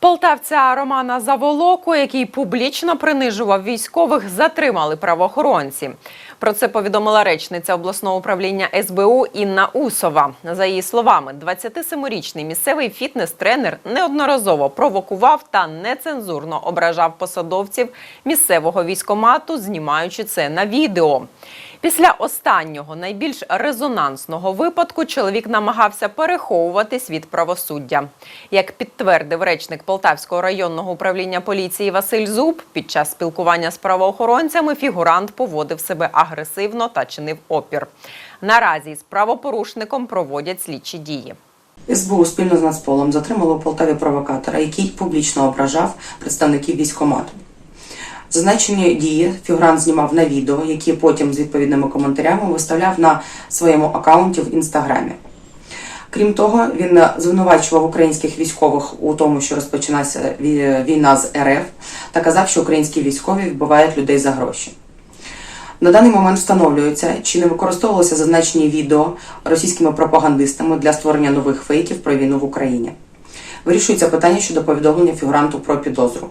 Полтавця Романа Заволоку, який публічно принижував військових, затримали правоохоронці. Про це повідомила речниця обласного управління СБУ Інна Усова. За її словами, 27-річний місцевий фітнес-тренер неодноразово провокував та нецензурно ображав посадовців місцевого військомату, знімаючи це на відео. Після останнього найбільш резонансного випадку чоловік намагався переховуватись від правосуддя. Як підтвердив речник Полтавського районного управління поліції Василь Зуб, під час спілкування з правоохоронцями фігурант поводив себе агресивно та чинив опір. Наразі з правопорушником проводять слідчі дії. СБУ спільно з Нацполом затримало у Полтаві провокатора, який публічно ображав представників військкомату. Зазначені дії фігурант знімав на відео, які потім з відповідними коментарями виставляв на своєму акаунті в інстаграмі. Крім того, він звинувачував українських військових у тому, що розпочалася війна з РФ, та казав, що українські військові вбивають людей за гроші. На даний момент встановлюється, чи не використовувалося зазначені відео російськими пропагандистами для створення нових фейків про війну в Україні. Вирішується питання щодо повідомлення фігуранту про підозру.